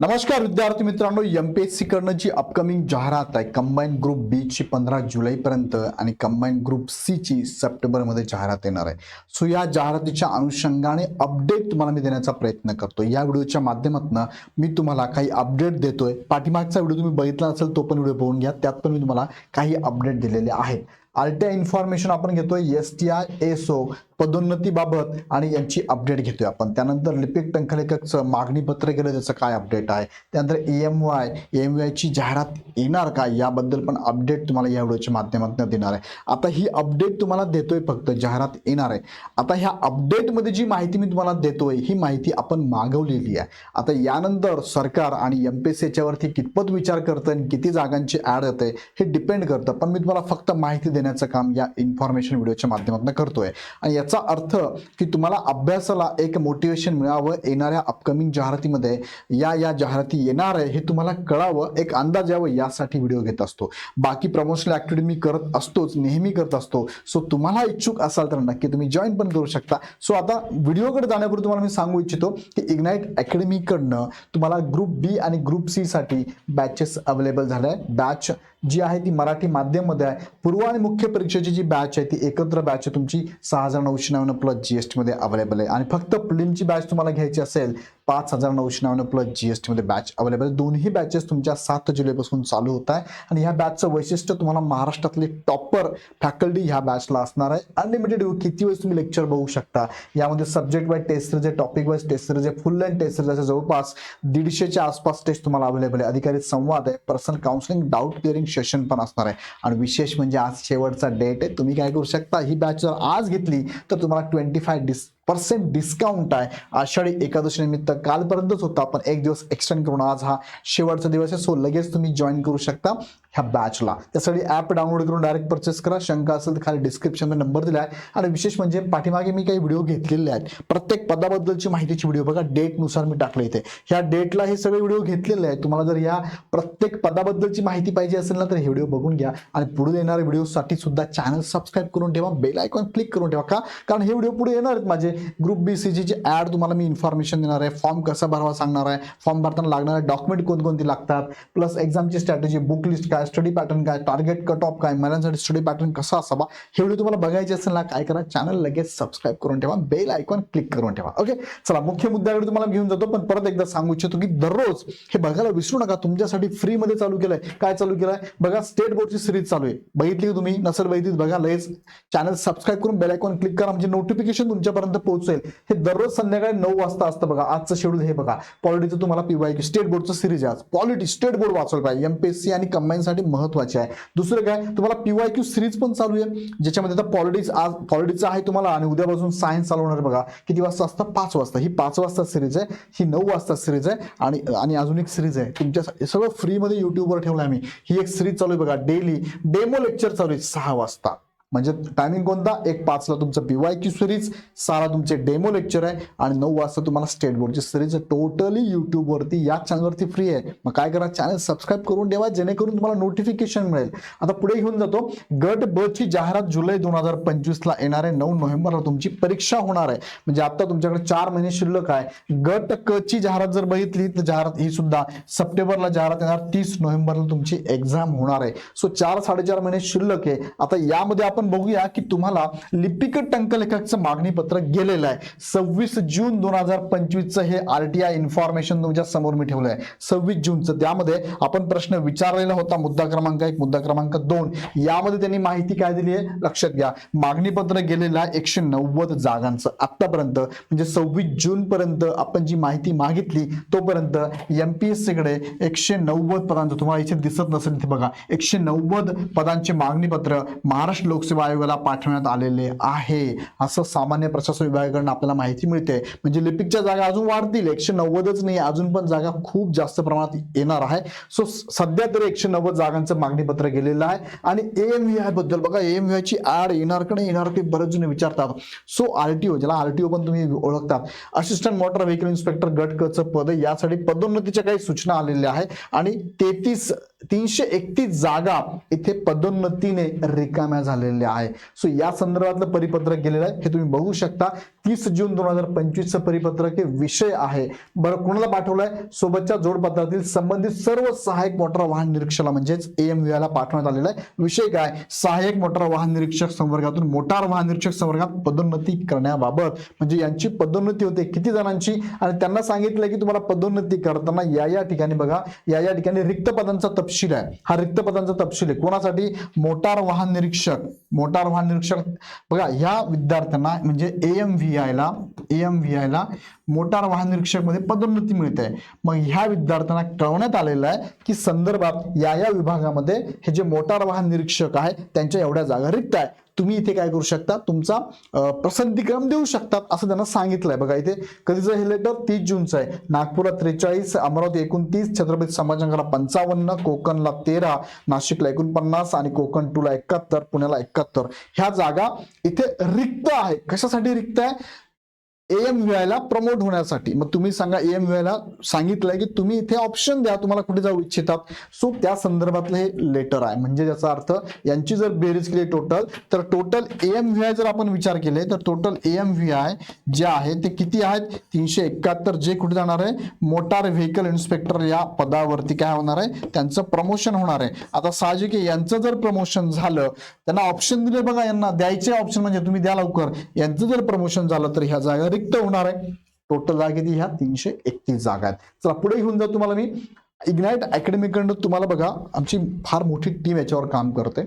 नमस्कार विद्यार्थी मित्रांनो एम पी एस सी कडनं जी अपकमिंग जाहिरात आहे कंबाईन ग्रुप बी ची पंधरा जुलैपर्यंत आणि कंबाईन ग्रुप सी ची सप्टेंबरमध्ये जाहिरात येणार आहे. सो या जाहिरातीच्या अनुषंगाने अपडेट तुम्हाला मी देण्याचा प्रयत्न करतो. या व्हिडिओच्या माध्यमातून मी तुम्हाला काही अपडेट देतोय. पाठीमागचा व्हिडिओ तुम्ही बघितला असेल तो पण व्हिडिओ बघून घ्या. त्यात पण मी तुम्हाला काही अपडेट दिलेले आहेत. आलट्या इन्फॉर्मेशन आपण घेतोय S T I S O पदोन्नतीबाबत आणि यांची अपडेट घेतोय आपण. त्यानंतर लिपिक टंकलेखकचं मागणी पत्र केलं त्याचं काय अपडेट आहे? त्यानंतर ए एम वाय एम वायची जाहिरात येणार का? याबद्दल पण अपडेट तुम्हाला या व्हिडिओच्या माध्यमातून देणार आहे. आता ही अपडेट तुम्हाला देतोय फक्त जाहिरात येणार आहे. आता ह्या अपडेटमध्ये जी माहिती मी तुम्हाला देतोय ही माहिती आपण मागवलेली आहे. आता यानंतर सरकार आणि एम पी एस याच्यावरती कितपत विचार करतं आणि किती जागांची ॲड येते हे डिपेंड करतं. पण मी तुम्हाला फक्त माहिती देण्याचं काम या इन्फॉर्मेशन व्हिडिओच्या माध्यमातून करतोय. आणि याचा अर्थ की तुम्हाला अभ्यासाला एक मोटिवेशन मिळावं येणाऱ्या अपकमिंग जाहिरातीमध्ये. या या जाहिराती येणार आहे हे तुम्हाला कळावं एक अंदाज यावं यासाठी व्हिडिओ घेत असतो. बाकी प्रमोशनल ऍक्टिव्हिटी मी करत असतोच नेहमी करत असतो. सो तुम्हाला इच्छुक असाल तर नक्की तुम्ही जॉईन पण करू शकता. सो आता व्हिडिओकडे जाण्यापूर्वी तुम्हाला मी सांगू इच्छितो की इग्नाईट अकॅडमीकडनं तुम्हाला ग्रुप बी आणि ग्रुप सी साठी बॅचेस अवेलेबल झाल्या बॅच जी आहे ती मराठी माध्यममध्ये आहे. पूर्व आणि मुख्य परीक्षेची जी बॅच आहे ती एकत्र बॅच आहे. तुमची सहा हजार नऊशे नव्याण्णव प्लस जी एस टीमध्ये अवेलेबल आहे. आणि फक्त प्लिमची बॅच तुम्हाला घ्यायची असेल पाच हजार नऊशे नव्याण्णव प्लस जी एस टीमध्ये बॅच अवेलेबल आहे. दोन्ही बॅचेस तुमच्या सात जुलैपासून चालू होत आहे. आणि ह्या बॅचचं वैशिष्ट्य तुम्हाला महाराष्ट्रातली टॉपर फॅकल्टी ह्या बॅचला असणार आहे. अनलिमिटेड किती वेळेस तुम्ही लेक्चर बघू शकता. यामध्ये subject wise test series topic wise test series full line test series जवळपास दीडशेच्या आसपास टेस्ट तुम्हाला अवेलेबल आहे. अधिकारी संवाद आहे. Personal counselling doubt clearing session पण असणार आहे. आणि विशेष म्हणजे आज शेवटचा डेट आहे. तुम्ही काय करू शकता? ही बॅच जर आज घेतली तर तुम्हाला ट्वेंटी फाय डिस पर्सेंट डिस्काउंट आहे. आषाढी एकादशी निमित्त कालपर्यंतच होता पण एक दिवस एक्सटेंड करून आज हा शेवटचा दिवस आहे. सो लगेच तुम्ही जॉईन करू शकता. ह्या बॅचला त्यासाठी ॲप डाउनलोड करून डायरेक्ट परचेस करा. शंका असेल तर खाली डिस्क्रिप्शनमध्ये नंबर दिला आहे आणि विशेष म्हणजे पाठीमागे मी काही व्हिडिओ घेतलेले आहेत. प्रत्येक पदाबद्दलची माहितीची व्हिडिओ बघा. डेटनुसार मी टाकले इथे. ह्या डेटला हे सगळे व्हिडिओ घेतलेले आहेत. तुम्हाला जर या प्रत्येक पदाबद्दलची माहिती पाहिजे असेल ना तर हे व्हिडिओ बघून घ्या. आणि पुढे येणाऱ्या व्हिडिओसाठी सुद्धा चॅनल सबस्क्राईब करून ठेवा. बेल आयकॉन क्लिक करून ठेवा. का? कारण हे व्हिडिओ पुढे येणार आहेत माझे. ग्रुप बी सी जी ॲड तुम्हाला मी इन्फॉर्मेशन देणार आहे. फॉर्म कसा भरावा सांगणार आहे. फॉर्म भरताना लागणारे डॉक्युमेंट कोणकोणती लागतात? प्लस एक्झामची स्ट्रॅटेजी बुक लिस्ट काय स्टडी पॅटर्न काय टार्गेट कट ऑफ काय महिलांसाठी स्टडी पॅटर्न कसा असावा हे व्हिडिओ तुम्हाला बघायचे असेल ना काय करा चॅनल लगेच सबस्क्राईब करून ठेवा बेल आयकॉन क्लिक करून ठेवा ओके चला मुख्य मुद्द्याकडे तुम्हाला घेऊन जातो पण परत एकदा सांगू इच्छितो की दररोज हे बघायला विसरू नका तुमच्यासाठी फ्रीमध्ये चालू केलंय. काय चालू केलंय? बघा स्टेट बोर्डची सिरीज चालू आहे. बघितली तुम्ही? नसेल बघितली बघा लगेच चॅनल सबस्क्राईब करून बेल आयकॉन क्लिक करा म्हणजे नोटिफिकेशन तुमच्यापर्यंत पोहोचेल. हे दररोज संध्याकाळी नऊ वाजता असतं बघा आजचं शेड्यूल हे बघा. पॉलिटीचं तुम्हाला पीवाय स्टेट बोर्डचं सिरीज आहे आज. पॉलिटी स्टेट बोर्ड वाचवलं पाहिजे. एमपीएससी आणि कंबाईनसाठी महत्त्वाचे आहे. दुसरं काय तुम्हाला पीवाय क्यू सिरीज पण चालू आहे. ज्याच्यामध्ये आता पॉलिटिक्स आज पॉलिटिक्सचं आहे तुम्हाला आणि उद्यापासून सायन्स चालवणार बघा. किती वाजता असतं? पाच वाजता. ही पाच वाजता सिरीज आहे. ही नऊ वाजता सिरीज आहे. आणि आणि अजून एक सिरीज आहे. तुमच्या सगळं फ्रीमध्ये युट्यूबवर ठेवलं आम्ही. ही एक सिरीज चालू आहे बघा. डेली डेमो लेक्चर चालू आहे. सहा वाजता. म्हणजे टायमिंग कोणता? एक पाचला तुमचं पीवाय क्यू सिरीज सारा तुमचे डेमो लेक्चर आहे आणि नऊ वाजता तुम्हाला स्टेट बोर्डची सिरीज टोटली युट्यूबवरती या चॅनलवरती फ्री आहे. मग काय करा चॅनल सबस्क्राईब करून ठेवा जेणेकरून तुम्हाला नोटिफिकेशन मिळेल. आता पुढे घेऊन जातो. गट ब ची जाहिरात जुलै दोन हजार पंचवीसला येणार आहे. नऊ नोव्हेंबरला तुमची परीक्षा होणार आहे. म्हणजे आता तुमच्याकडे चार महिने शिल्लक आहे. गट क ची जाहिरात जर बघितली तर जाहिरात ही सुद्धा सप्टेंबरला जाहिरात येणार. तीस नोव्हेंबरला तुमची एक्झाम होणार आहे. सो चार साडेचार महिने शिल्लक आहे. आता यामध्ये आपण बघूया की तुम्हाला लिपिक टंकलेखकचं मागणी पत्र गेलेलं आहे. सव्वीस जून दोन हजार पंचवीसचं हे आरटीआय इन्फॉर्मेशन तुमच्यासमोर मी ठेवलं आहे सव्वीस जूनचं. त्यामध्ये आपण प्रश्न विचारलेला होता मुद्दा क्रमांक एक मुद्दा क्रमांक दोन. यामध्ये त्यांनी माहिती काय दिली आहे? लक्षात घ्या. मागणी पत्र गेलेलं आहे एकशे नव्वद जागांचं. आतापर्यंत म्हणजे सव्वीस जून पर्यंत आपण जी माहिती मागितली तोपर्यंत एमपीएससी कडे एकशे नव्वद पदांचं तुम्हाला इथे दिसत नसेल इथे बघा. एकशे नव्वद पदांचे मागणी पत्र महाराष्ट्र लोक लोकसेवा आयोगाला पाठवण्यात आलेले आहे. असं सामान्य प्रशासन विभागाकडून आपल्याला माहिती मिळते. म्हणजे लिपिकच्या जागा अजून वाढतील. एकशे नव्वदच नाही अजून पण जागा खूप जास्त प्रमाणात येणार आहे. सो सध्या तरी एकशे नव्वद जागांचं मागणीपत्र गेलेलं आहे. आणि एम व्ही आयबद्दल बघा एम व्ही आयची ऍड येणार का नाही येणार की बरेच जण विचारतात. सो आरटीओ ज्याला आरटीओ पण तुम्ही ओळखतात असिस्टंट मोटर व्हेकल इन्स्पेक्टर गट क पद यासाठी पदोन्नतीच्या काही सूचना आलेल्या आहेत. आणि तेहतीस तीनशे एकतीस जागा इथे पदोन्नतीने रिकाम्या झालेल्या झालेले आहे. सो या संदर्भातलं परिपत्रक गेलेलं आहे. हे तुम्ही बघू शकता. तीस जून दोन हजार पंचवीसचं परिपत्रक हे विषय आहे. बरं कोणाला पाठवलंय? सोबतच्या जोडपत्रातील संबंधित सर्व सहाय्यक मोटार वाहन निरीक्षकाला म्हणजेच एम ला पाठवण्यात आलेला आहे. विषय काय? सहाय्यक मोटार वाहन निरीक्षक संवर्गातून मोटार वाहन निरीक्षक संवर्गात पदोन्नती करण्याबाबत. म्हणजे यांची पदोन्नती होते किती जणांची? आणि त्यांना सांगितलं की तुम्हाला पदोन्नती करताना या या ठिकाणी बघा. या या ठिकाणी रिक्त पदांचा तपशील आहे. हा रिक्त पदांचा तपशील आहे. कोणासाठी? मोटार वाहन निरीक्षक. मोटार वाहन निरीक्षक. बघा ह्या विद्यार्थ्यांना म्हणजे एम व्ही आयला एम व्ही आयला मोटार वाहन निरीक्षकमध्ये पदोन्नती मिळते. मग ह्या विद्यार्थ्यांना कळवण्यात आलेलं आहे की संदर्भात या या विभागामध्ये हे जे मोटार वाहन निरीक्षक आहे त्यांच्या एवढ्या जागा रिक्त आहे तुम्ही इथे काय करू शकता? तुमचा प्रसिद्धीक्रम देऊ शकतात असं त्यांना सांगितलंय. बघा इथे कधीचं हे लेटर तीस जूनचं आहे. नागपुरात त्रेचाळीस अमरावती एकोणतीस छत्रपती संभाजीनगरला पंचावन्न कोकणला तेरा नाशिकला एकोणपन्नास आणि कोकण टूला एकाहत्तर पुण्याला एकाहत्तर. ह्या जागा इथे रिक्त आहे. कशासाठी रिक्त आहे? एम ला प्रमोट होण्यासाठी. मग तुम्ही सांगा एम ला सांगितलंय की तुम्ही इथे ऑप्शन द्या तुम्हाला कुठे जाऊ इच्छितात. सो त्या संदर्भातलं हे लेटर आहे. म्हणजे ज्याचा अर्थ यांची जर बेरीज केली टोटल तर टोटल एम व्ही आय जर आपण विचार केले तर टोटल एम व्ही आय जे आहे ते किती आहेत? तीनशे एकाहत्तर जे कुठे जाणार आहे? मोटार व्हेकल इन्स्पेक्टर या पदावरती काय होणार आहे? त्यांचं प्रमोशन होणार आहे. आता साहजिक यांचं जर प्रमोशन झालं त्यांना ऑप्शन दिले बघा यांना. द्यायचे ऑप्शन म्हणजे तुम्ही द्या लवकर. यांचं जर प्रमोशन झालं तर ह्या जागा रिक्त होणार आहे. टोटल जागा किती ह्या तीनशे एकतीस जागा आहेत. चला पुढे घेऊन जा तुम्हाला मी. इग्नाइट अकॅडमीकडनं तुम्हाला बघा आमची फार मोठी टीम याच्यावर काम करते.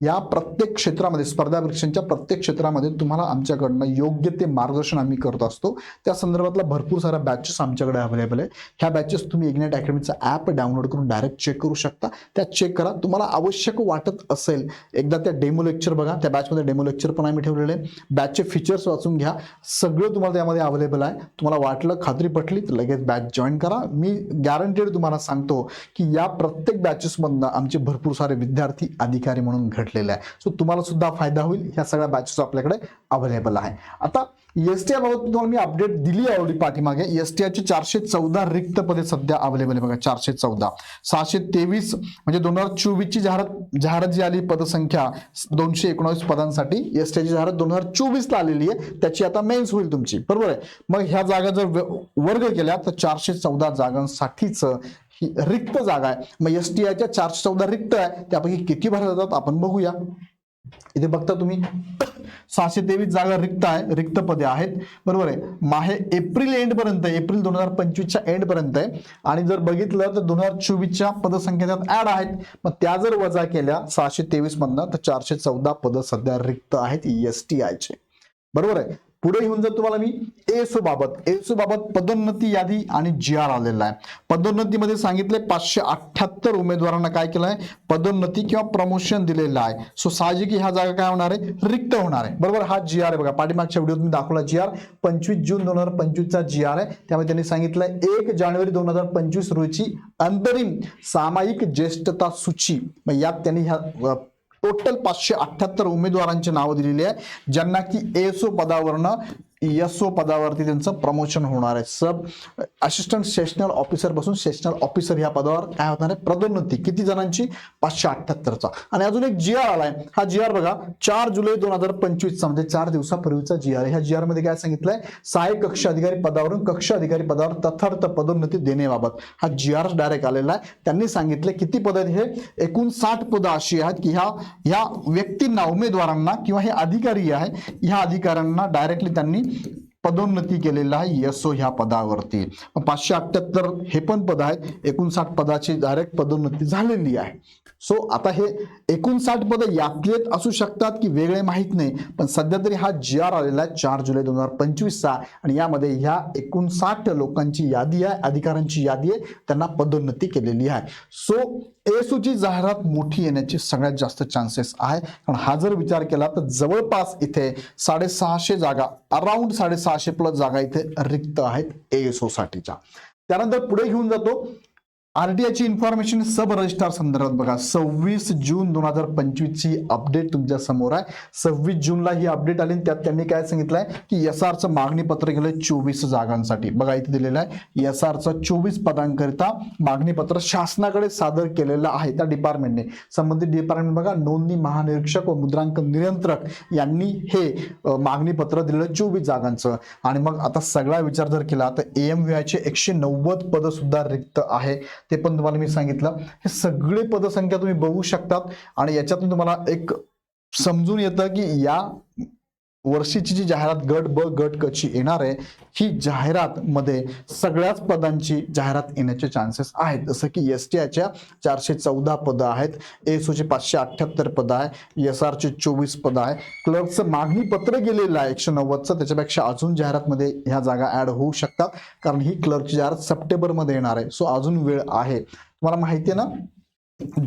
या प्रत्येक क्षेत्रामध्ये स्पर्धा परीक्षांच्या प्रत्येक क्षेत्रामध्ये तुम्हाला आमच्याकडनं योग्य ते मार्गदर्शन आम्ही करत असतो. त्या संदर्भातला भरपूर साऱ्या बॅचेस आमच्याकडे अवेलेबल आहे ह्या बॅचेस तुम्ही इग्नेट अकॅडमीचा ॲप डाउनलोड करून डायरेक्ट चेक करू शकता. त्या चेक करा. तुम्हाला आवश्यक वाटत असेल एकदा त्या डेमो लेक्चर बघा. त्या बॅचमध्ये डेमो लेक्चर पण आम्ही ठेवलेले आहे बॅचचे फीचर्स वाचून घ्या. सगळं तुम्हाला त्यामध्ये अवेलेबल आहे. तुम्हाला वाटलं खात्री पटली तर लगेच बॅच जॉईन करा. मी गॅरंटेड तुम्हाला सांगतो की या प्रत्येक बॅचेसमधनं आमचे भरपूर सारे विद्यार्थी अधिकारी म्हणून घडलेले आहे. सो तुम्हाला सुद्धा फायदा होईल. ह्या सगळ्या बॅचेस आपल्याकडे अवेलेबल आहे. आता एस टी बाबत तुम्हाला मी अपडेट दिली आहे ऑलरेडी पाठीमागे. एस टी आयचे चारशे चौदा रिक्त पदे सध्या अवेलेबल आहे बघा चारशे चौदा. सहाशे तेवीस म्हणजे दोन हजार चोवीसची जाहिरात जाहिरात जी आली पदसंख्या दोनशे एकोणावीस पदांसाठी एस टी आयची जाहिरात दोन हजार चोवीसला आलेली आहे. त्याची आता मेन्स होईल तुमची. बरोबर आहे? मग ह्या जागा जर वर्ग केल्या तर चारशे चौदा जागांसाठीच ही रिक्त जागा आहे. मग एस टी आयच्या चारशे चौदा रिक्त आहे. त्यापैकी किती भरल्या जातात आपण बघूया. इथे बघता तुम्ही. सहाशे तेवीस जागा रिक्त आहे. रिक्त पदे आहेत. बरोबर आहे. माहे एप्रिल एंड पर्यंत एप्रिल दोन हजार पंचवीसच्या एंड पर्यंत आहे. आणि जर बघितलं तर दोन हजार चोवीसच्या पदसंख्या त्यात ऍड आहेत. मग त्या जर वजा केल्या सहाशे तेवीस मधनं तर चारशे चौदा पद सध्या रिक्त आहेत एस टी आयचे बरोबर आहे. पुढे घेऊन जर तुम्हाला मी. एसओ बाबत. एसओ बाबत पदोन्नती यादी आणि जी आर आलेला आहे. पदोन्नतीमध्ये सांगितले पाचशे अठ्ठ्याहत्तर उमेदवारांना काय केलं आहे पदोन्नती किंवा प्रमोशन दिलेलं आहे. सो साहजिक ह्या जागा काय होणार आहे? रिक्त होणार आहे. बरोबर? हा जी आर आहे बघा. पाठीमागच्या व्हिडिओत मी दाखवला जी आर पंचवीस जून दोन हजार पंचवीसचा जी आर आहे. त्यामुळे त्यांनी सांगितलंय एक जानेवारी दोन हजार पंचवीस रोजी अंतरिम सामायिक ज्येष्ठता सूची. मग यात त्यांनी ह्या टोटल पाचशे अठ्ठ्याहत्तर उमेदवारांची नावं दिलेली आहे. ज्यांना की एसओ पदावरनं एसओ पदावरती त्यांचं प्रमोशन होणार आहे. सब असिस्टंट सेशनल ऑफिसरपासून सेशनल ऑफिसर ह्या पदावर काय होणार आहे? पदोन्नती. किती जणांची? पाचशे अठ्ठ्याहत्तरचा आणि अजून एक जी आर आलाय. हा जी आर बघा चार जुलै दोन हजार पंचवीसचा म्हणजे चार दिवसापूर्वीचा जी आर ह्या जी आरमध्ये काय सांगितलंय? सहाय्यक कक्ष अधिकारी पदावरून कक्ष अधिकारी पदावर तथार्थ पदोन्नती देण्याबाबत. हा जी आर डायरेक्ट आलेला आहे. त्यांनी सांगितले किती पद आहेत हे? एकूण साठ पदं अशी आहेत की ह्या ह्या व्यक्तींना उमेदवारांना किंवा हे अधिकारी आहे ह्या अधिकाऱ्यांना डायरेक्टली त्यांनी पदोन्नती केलेला आहे यसो ह्या पदावरती. पाचशे अठ्ठ्याहत्तर हे पण पद आहेत. एकोणसाठ पदाची डायरेक्ट पदोन्नती झालेली आहे. सो आता हे एकोणसाठ पदं यातलेत असू शकतात की वेगळे माहीत नाही पण सध्या तरी हा जी आर आलेला आहे चार जुलै दोन हजार पंचवीसचा. आणि यामध्ये ह्या एकोणसाठ लोकांची यादी आहे अधिकाऱ्यांची यादी आहे त्यांना पदोन्नती केलेली आहे. सो एसूची जाहिरात मोठी येण्याचे सगळ्यात जास्त चान्सेस आहे. कारण हा जर विचार केला तर जवळपास इथे साडेसहाशे जागा अराउंड साडेसहाशे प्लस जागा इथे रिक्त आहेत एएसओ साठीच्या. त्यानंतर पुढे घेऊन जातो. आरटीआयची इन्फॉर्मेशन सब रजिस्ट्रार संदर्भात बघा. सव्वीस जून दोन हजार पंचवीस ची अपडेट तुमच्यासमोर आहे. सव्वीस जूनला ही अपडेट आली त्यात त्यांनी काय सांगितलंय? की एस आरचं मागणी पत्र गेलं चोवीस जागांसाठी. बघा इथे दिलेलं आहे. एस आरचं चोवीस पदांकरिता मागणी पत्र शासनाकडे सादर केलेलं आहे त्या डिपार्टमेंटने संबंधित डिपार्टमेंट बघा नोंदणी महानिरीक्षक व मुद्रांक नियंत्रक यांनी हे मागणी पत्र दिलेलं चोवीस जागांचं. आणि मग आता सगळा विचार जर केला तर एम व्ही आयचे एकशे नव्वद पद सुद्धा रिक्त आहे. ते पण तुम्हाला मी सांगितलं. हे सगळे पदसंख्या तुम्ही बघू शकतात आणि याच्यातून तुम्हाला एक समजून येतं की या वर्षीची जी जाहिरात गट ब गट कची येणार आहे ही जाहिरात मध्ये सगळ्याच पदांची जाहिरात येण्याचे चान्सेस आहेत. जसं की एस टी आयच्या चारशे चौदा पदं आहेत. एसओचे पाचशे अठ्ठ्याहत्तर पदं आहे. एस आरचे चोवीस पदं आहे. क्लर्कचं मागणी पत्र गेलेलं आहे एकशे नव्वदचं. त्याच्यापेक्षा अजून जाहिरातमध्ये ह्या जागा ॲड होऊ शकतात. कारण ही क्लर्कची जाहिरात सप्टेंबरमध्ये येणार आहे. सो अजून वेळ आहे. तुम्हाला माहिती आहे ना?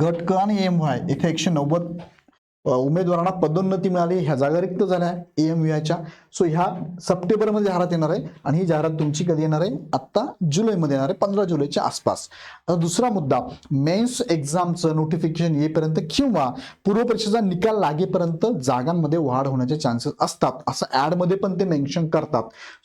गट क आणि एम वाय इथे एकशे नव्वद उमेदवारांना पदोन्नती मिळाली. ह्या जागा रिक्त झाल्या ए एम व्हीआयच्या सो ह्या सप्टेंबरमध्ये जाहिरात येणार आहे आणि ही जाहिरात तुमची कधी येणार आहे? आत्ता जुलैमध्ये येणार आहे पंधरा जुलैच्या आसपास. आता दुसरा मुद्दा मेन्स एक्झामचं नोटिफिकेशन येईपर्यंत किंवा पूर्वपरीक्षेचा निकाल लागेपर्यंत जागांमध्ये वाढ होण्याचे चान्सेस असतात. असं ॲडमध्ये पण ते मेन्शन करतात.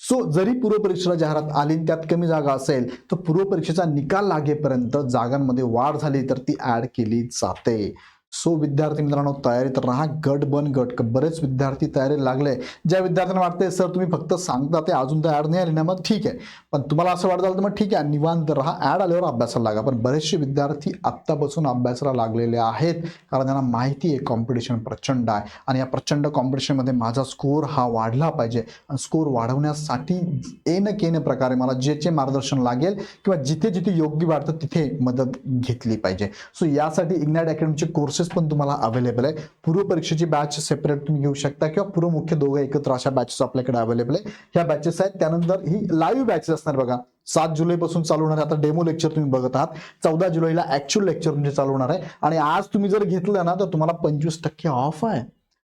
सो जरी पूर्वपरीक्षेला जाहिरात आली त्यात कमी जागा असेल तर पूर्वपरीक्षेचा निकाल लागेपर्यंत जागांमध्ये वाढ झाली तर ती ऍड केली जाते. सो विद्यार्थी मित्रांनो तयारीत राहा गट बन गट. बरेच विद्यार्थी तयारी लागले. ज्या विद्यार्थ्यांना वाटते सर तुम्ही फक्त सांगता ते अजून तर ॲड नाही आली. ना मग ठीक आहे. पण तुम्हाला असं वाटत तर मग ठीक आहे. निवांत राहा ॲड आल्यावर अभ्यासाला लागा. पण बरेचसे विद्यार्थी आत्तापासून अभ्यासाला लागलेले आहेत. कारण त्यांना माहिती आहे कॉम्पिटिशन प्रचंड आहे. आणि या प्रचंड कॉम्पिटिशनमध्ये माझा स्कोअर हा वाढला पाहिजे. आणि स्कोअर वाढवण्यासाठी एन केन प्रकारे मला जे जे मार्गदर्शन लागेल किंवा जिथे जिथे योग्य वाटतं तिथे मदत घेतली पाहिजे. सो यासाठी इग्नॅट अकॅडमीचे कोर्सेस पण तुम्हाला अवेलेबल आहे. पूर्व परीक्षेची बॅच सेपरेट तुम्ही घेऊ शकता किंवा पूर्व मुख्य दोघं एकत्र अशा बॅचेस आपल्याकडे अवेलेबल आहे. ह्या बॅचेस आहेत. त्यानंतर ही लाईव्ह बॅचेस असणार बघा. सात जुलैपासून चालू होणार आता डेमो लेक्चर तुम्ही बघत आहात. चौदा जुलैला ऍक्च्युअल लेक्चर तुमचे चालू होणार आहे. आणि आज तुम्ही जर घेतलं ना तर तुम्हाला पंचवीस टक्के ऑफ आहे.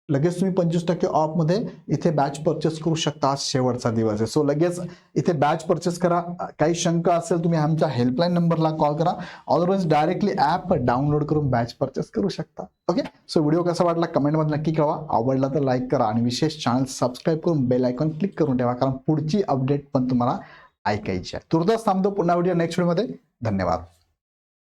लगेच तुम्ही पंचवीस टक्के ऑफमध्ये इथे बॅच परचेस करू शकता आज शेवटचा दिवस आहे. सो लगेच इथे बॅच परचेस करा. काही शंका असेल तुम्ही आमच्या हेल्पलाईन नंबरला कॉल करा. अदरवाईज डायरेक्टली ॲप डाउनलोड करून बॅच परचेस करू शकता. ओके सो व्हिडिओ कसा वाटला कमेंटमध्ये नक्की कळवा. आवडला तर लाईक करा आणि विशेष चॅनल सबस्क्राईब करून बेल आयकॉन क्लिक करून ठेवा. कारण पुढची अपडेट पण तुम्हाला ऐकायची आहे. तुर्तास थांबतो पुन्हा व्हिडिओ नेक्स्ट व्हिडिओमध्ये धन्यवाद.